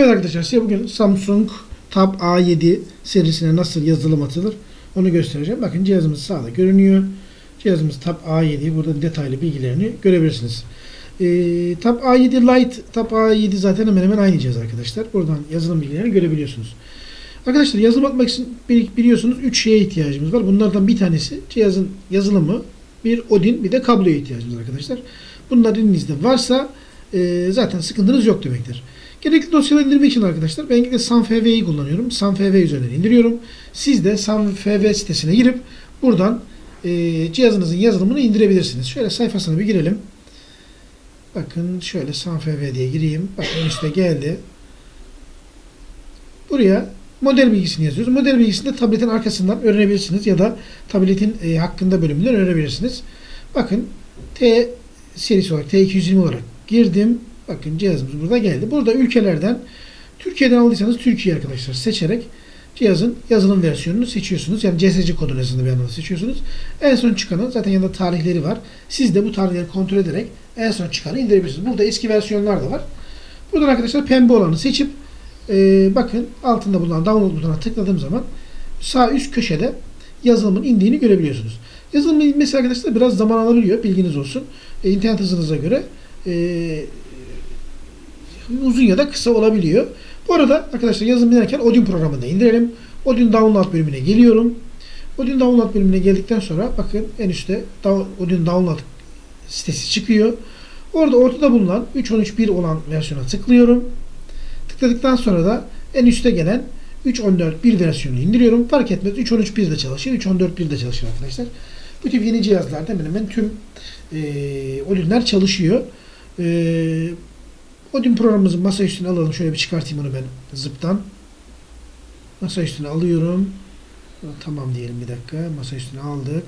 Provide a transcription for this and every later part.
Evet arkadaşlar size bugün Samsung Tab A7 serisine nasıl yazılım atılır onu göstereceğim. Bakın cihazımız sağda görünüyor. Cihazımız Tab A7 burada detaylı bilgilerini görebilirsiniz. Ee, Tab A7 Lite, Tab A7 zaten hemen hemen aynı cihaz arkadaşlar. Buradan yazılım bilgilerini görebiliyorsunuz. Arkadaşlar yazılım atmak için bili- biliyorsunuz 3 şeye ihtiyacımız var. Bunlardan bir tanesi cihazın yazılımı, bir Odin, bir de kabloya ihtiyacımız arkadaşlar. Bunlar elinizde varsa e, zaten sıkıntınız yok demektir. Gerekli dosyaları indirmek için arkadaşlar ben genellikle SunFV'yi kullanıyorum. SunFV üzerinden indiriyorum. Siz de SunFV sitesine girip buradan e, cihazınızın yazılımını indirebilirsiniz. Şöyle sayfasına bir girelim. Bakın şöyle SunFV diye gireyim. Bakın üstte geldi. Buraya model bilgisini yazıyoruz. Model bilgisini de tabletin arkasından öğrenebilirsiniz ya da tabletin e, hakkında bölümünden öğrenebilirsiniz. Bakın T serisi olarak T220 olarak girdim. Bakın cihazımız burada geldi. Burada ülkelerden Türkiye'den aldıysanız Türkiye arkadaşlar seçerek cihazın yazılım versiyonunu seçiyorsunuz. Yani CSC kodunu yazılı bir anlamda seçiyorsunuz. En son çıkanı zaten yanında tarihleri var. Siz de bu tarihleri kontrol ederek en son çıkanı indirebilirsiniz. Burada eski versiyonlar da var. Buradan arkadaşlar pembe olanı seçip e, bakın altında bulunan download butonuna tıkladığım zaman sağ üst köşede yazılımın indiğini görebiliyorsunuz. Yazılımın inmesi arkadaşlar biraz zaman alabiliyor. Bilginiz olsun. E, internet hızınıza göre e, uzun ya da kısa olabiliyor. Bu arada arkadaşlar yazılım inerken Odin programını da indirelim. Odin Download bölümüne geliyorum. Odin Download bölümüne geldikten sonra bakın en üstte Odin Download sitesi çıkıyor. Orada ortada bulunan 3.13.1 olan versiyona tıklıyorum. Tıkladıktan sonra da en üstte gelen 3.14.1 versiyonunu indiriyorum. Fark etmez 3.13.1 de çalışır, 3.14.1 de çalışır arkadaşlar. Bu tip yeni cihazlarda hemen hemen tüm e, Odin'ler çalışıyor. E, Odin programımızı masa üstüne alalım. Şöyle bir çıkartayım onu ben zıptan. Masa üstüne alıyorum. Tamam diyelim bir dakika. Masa üstüne aldık.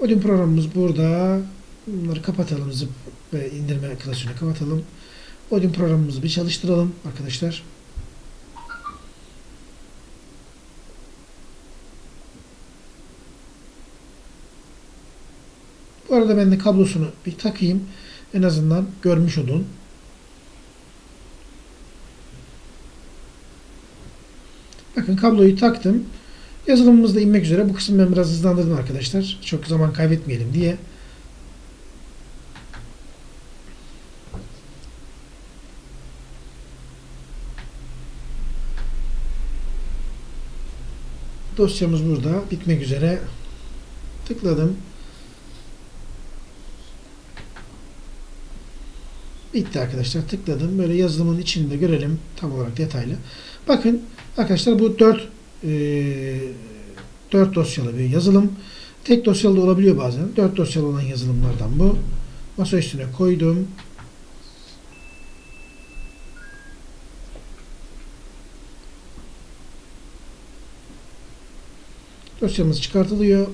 Odin programımız burada. Bunları kapatalım. Zıp ve indirme klasörünü kapatalım. Odin programımızı bir çalıştıralım arkadaşlar. Arada ben de kablosunu bir takayım. En azından görmüş olun. Bakın kabloyu taktım. Yazılımımız da inmek üzere. Bu kısmı ben biraz hızlandırdım arkadaşlar. Çok zaman kaybetmeyelim diye. Dosyamız burada. Bitmek üzere. Tıkladım. Bitti arkadaşlar. Tıkladım. Böyle yazılımın içinde görelim. Tam olarak detaylı. Bakın arkadaşlar bu 4 4 dosyalı bir yazılım. Tek dosyalı da olabiliyor bazen. 4 dosyalı olan yazılımlardan bu. Masa üstüne koydum. Dosyamız çıkartılıyor.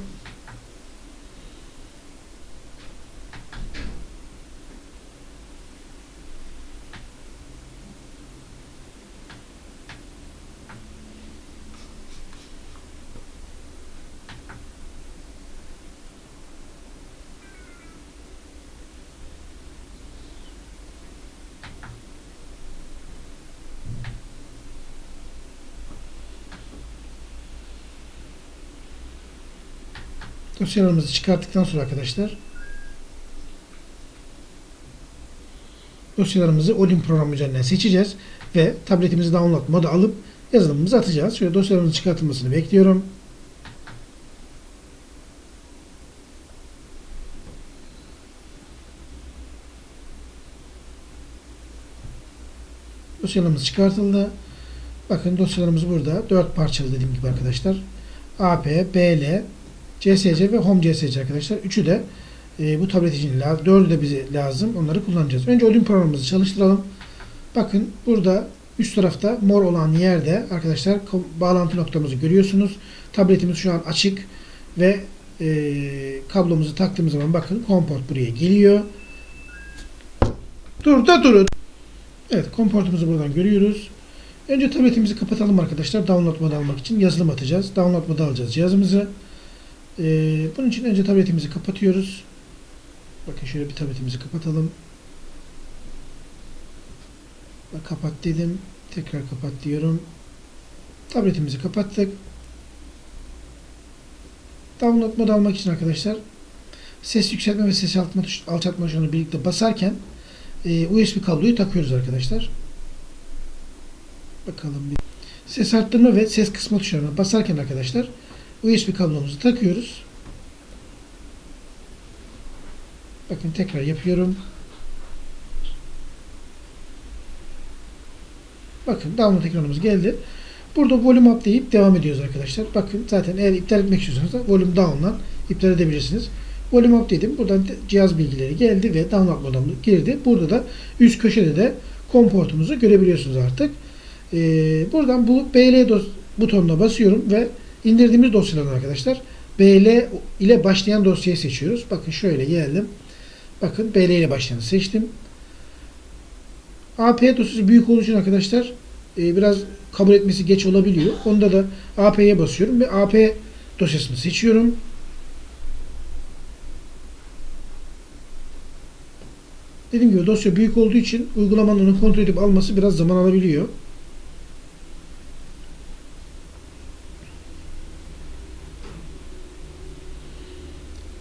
Dosyalarımızı çıkarttıktan sonra arkadaşlar dosyalarımızı Odin programı üzerinden seçeceğiz ve tabletimizi download modu alıp yazılımımızı atacağız. Şöyle dosyalarımızın çıkartılmasını bekliyorum. Dosyalarımız çıkartıldı. Bakın dosyalarımız burada. Dört parçalı dediğim gibi arkadaşlar. AP, BL, CSC ve Home CSC arkadaşlar. Üçü de e, bu tablet için lazım. Dördü de bize lazım. Onları kullanacağız. Önce Odin programımızı çalıştıralım. Bakın burada üst tarafta mor olan yerde arkadaşlar bağlantı noktamızı görüyorsunuz. Tabletimiz şu an açık ve e, kablomuzu taktığımız zaman bakın komport buraya geliyor. Dur da durun. Evet komportumuzu buradan görüyoruz. Önce tabletimizi kapatalım arkadaşlar. Download modu almak için yazılım atacağız. Download modu alacağız cihazımızı. Ee, bunun için önce tabletimizi kapatıyoruz. Bakın şöyle bir tabletimizi kapatalım. Bak, kapat dedim. Tekrar kapat diyorum. Tabletimizi kapattık. Download modu almak için arkadaşlar ses yükseltme ve ses alçaltma, tuş, alçaltma tuşlarını birlikte basarken e, USB kabloyu takıyoruz arkadaşlar. Bakalım bir. Ses arttırma ve ses kısma tuşlarına basarken arkadaşlar USB kablomuzu takıyoruz. Bakın tekrar yapıyorum. Bakın download ekranımız geldi. Burada volume up deyip devam ediyoruz arkadaşlar. Bakın zaten eğer iptal etmek istiyorsanız da volume down'dan iptal edebilirsiniz. Volume up dedim. Buradan cihaz bilgileri geldi ve download moduna girdi. Burada da üst köşede de COM portumuzu görebiliyorsunuz artık. Ee, buradan bu BL butonuna basıyorum ve indirdiğimiz dosyalardan arkadaşlar BL ile başlayan dosyayı seçiyoruz. Bakın şöyle geldim. Bakın BL ile başlayanı seçtim. AP dosyası büyük olduğu için arkadaşlar e, biraz kabul etmesi geç olabiliyor. Onda da AP'ye basıyorum ve AP dosyasını seçiyorum. Dediğim gibi dosya büyük olduğu için uygulamanın onu kontrol edip alması biraz zaman alabiliyor.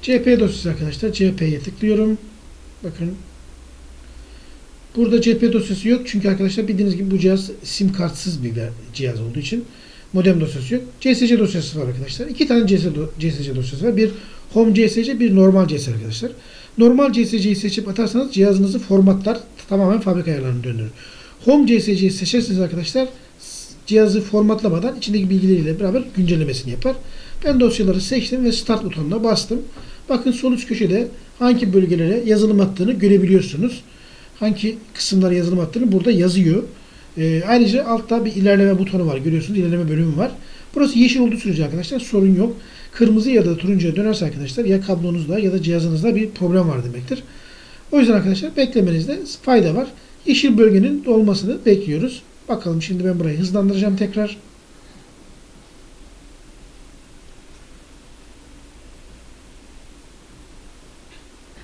CP dosyası arkadaşlar. CP'ye tıklıyorum. Bakın. Burada CP dosyası yok. Çünkü arkadaşlar bildiğiniz gibi bu cihaz sim kartsız bir cihaz olduğu için modem dosyası yok. CSC dosyası var arkadaşlar. İki tane CSC dosyası var. Bir Home CSC, bir normal CSC arkadaşlar. Normal CSC'yi seçip atarsanız cihazınızı formatlar tamamen fabrika ayarlarını döndürür. Home CSC'yi seçerseniz arkadaşlar cihazı formatlamadan içindeki bilgileriyle beraber güncellemesini yapar. Ben dosyaları seçtim ve Start butonuna bastım. Bakın sol üst köşede hangi bölgelere yazılım attığını görebiliyorsunuz. Hangi kısımlara yazılım attığını burada yazıyor. Ee, ayrıca altta bir ilerleme butonu var. Görüyorsunuz ilerleme bölümü var. Burası yeşil olduğu sürece arkadaşlar sorun yok. Kırmızı ya da turuncuya dönerse arkadaşlar ya kablonuzda ya da cihazınızda bir problem var demektir. O yüzden arkadaşlar beklemenizde fayda var. Yeşil bölgenin dolmasını bekliyoruz. Bakalım şimdi ben burayı hızlandıracağım tekrar.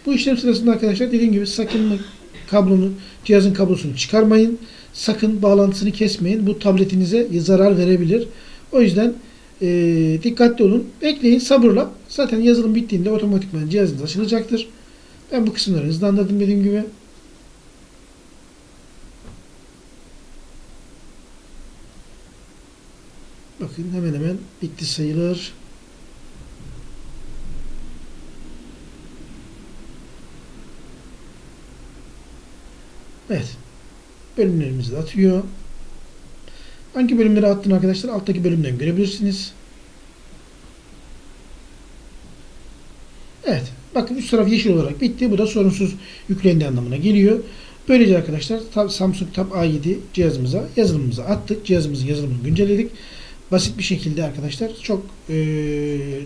Bu işlem sırasında arkadaşlar dediğim gibi sakın kablonu, cihazın kablosunu çıkarmayın. Sakın bağlantısını kesmeyin. Bu tabletinize zarar verebilir. O yüzden e, dikkatli olun. Bekleyin sabırla. Zaten yazılım bittiğinde otomatikman cihazınız açılacaktır. Ben bu kısımları hızlandırdım dediğim gibi. Bakın hemen hemen bitti sayılır. Evet. Bölümlerimizi de atıyor. Hangi bölümleri attığını arkadaşlar alttaki bölümden görebilirsiniz. Evet. Bakın üst taraf yeşil olarak bitti. Bu da sorunsuz yüklendi anlamına geliyor. Böylece arkadaşlar Tab- Samsung Tab A7 cihazımıza yazılımımızı attık. Cihazımızın yazılımını güncelledik. Basit bir şekilde arkadaşlar çok e,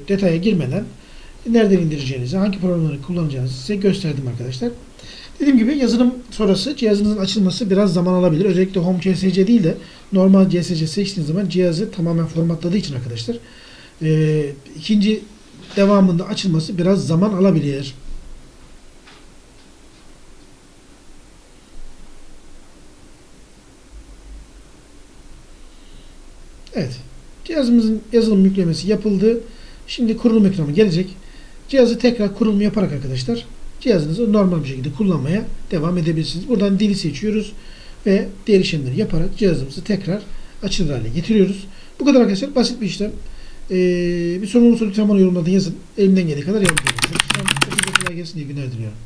detaya girmeden nereden indireceğinizi, hangi programları kullanacağınızı size gösterdim arkadaşlar. Dediğim gibi yazılım sonrası cihazınızın açılması biraz zaman alabilir. Özellikle Home CSC değil de normal CSC seçtiğiniz zaman cihazı tamamen formatladığı için arkadaşlar e, ikinci devamında açılması biraz zaman alabilir. Evet. Cihazımızın yazılım yüklemesi yapıldı. Şimdi kurulum ekranı gelecek. Cihazı tekrar kurulum yaparak arkadaşlar cihazınızı normal bir şekilde kullanmaya devam edebilirsiniz. Buradan dili seçiyoruz ve diğer işlemleri yaparak cihazımızı tekrar açılır hale getiriyoruz. Bu kadar arkadaşlar. Basit bir işlem. Ee, bir sorun olursa lütfen bana yorumlarda yazın. Elimden geldiği kadar yardımcı olacağım. Hepinize kolay gelsin. İyi günler diliyorum.